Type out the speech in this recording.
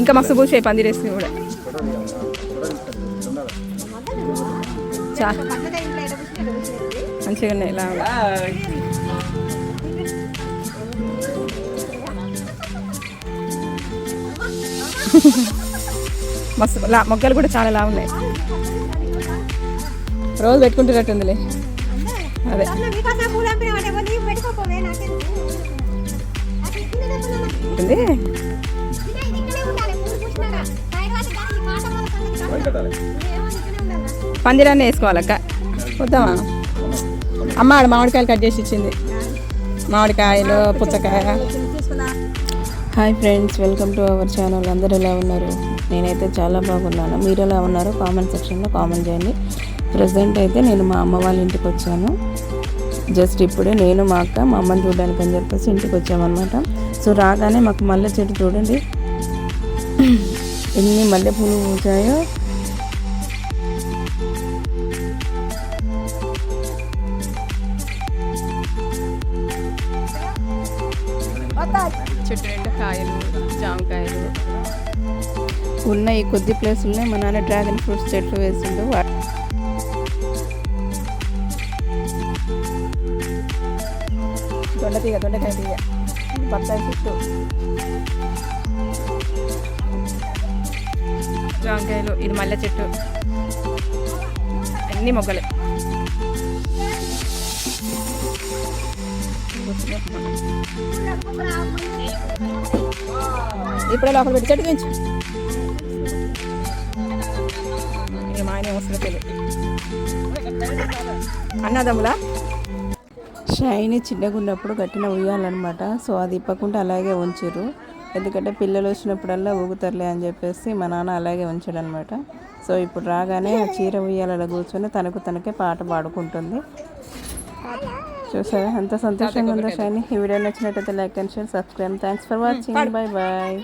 ఇంకా మస్తు పూసాయి పందిరేసి కూడా. చా మంచిగా ఉన్నాయి ఇలా మస్తు లా మొగ్గలు కూడా చాలా లా ఉన్నాయి. రోజు పెట్టుకుంటున్నట్టుందిలే. అదే. ఉంది పందిరాన్ని వేసుకోవాలక్క. వద్దామా అమ్మ ఆడ మామిడికాయలు కట్ చేసి ఇచ్చింది. మామిడికాయలు పుచ్చకాయ. Hi friends welcome to our channel. అందరు ఎలా ఉన్నారు? నేనైతే చాలా బాగున్నాను. మీరు ఎలా ఉన్నారో కామెంట్ సెక్షన్లో కామెంట్ చేయండి. ప్రజెంట్ అయితే నేను మా అమ్మ వాళ్ళ ఇంటికి వచ్చాను. జస్ట్ ఇప్పుడే నేను మా అక్క మా అమ్మని చూడడానికి అని చెప్పేసి ఇంటికి వచ్చామన్నమాట. సో రాగానే మాకు మల్లె చెట్టు చూడండి. ఎన్ని మల్లె పూలు పూచాయో చెట్టు నిండా కాయలు జామకాయలు. ఉన్న ఈ కొద్ది ప్లేసులనే మా నాన్న డ్రాగన్ ఫ్రూట్స్ చెట్లు వేసిండు. వా- దొండ తీగ దొండకాయ తీగ. బత్తాయి చెట్టు జామకాయలు ఇది మల్లె చెట్టు. అన్ని మొగ్గలే. ఇప్పుడే లోపల పెట్టి చెట్టు పెంచు. మా ఆయన వస్తున్న అన్నదమ్ములా? షైని చిన్నగా ఉన్నప్పుడు కట్టిన ఉయ్యాలన్నమాట. సో అది ఇప్పకుండా అలాగే ఉంచారు ఎందుకంటే పిల్లలు వచ్చినప్పుడల్లా ఊగుతారులే అని చెప్పేసి మా నాన్న అలాగే ఉంచాడు అనమాట సో ఇప్పుడు రాగానే ఆ చీర ఉయ్యాలలో కూర్చొని తనకు తనకే పాట పాడుకుంటుంది. చూసారా? ఎంత సంతోషంగా ఉందో షైని. ఈ వీడియో నచ్చినట్టయితే like and share subscribe. Thanks for watching bye bye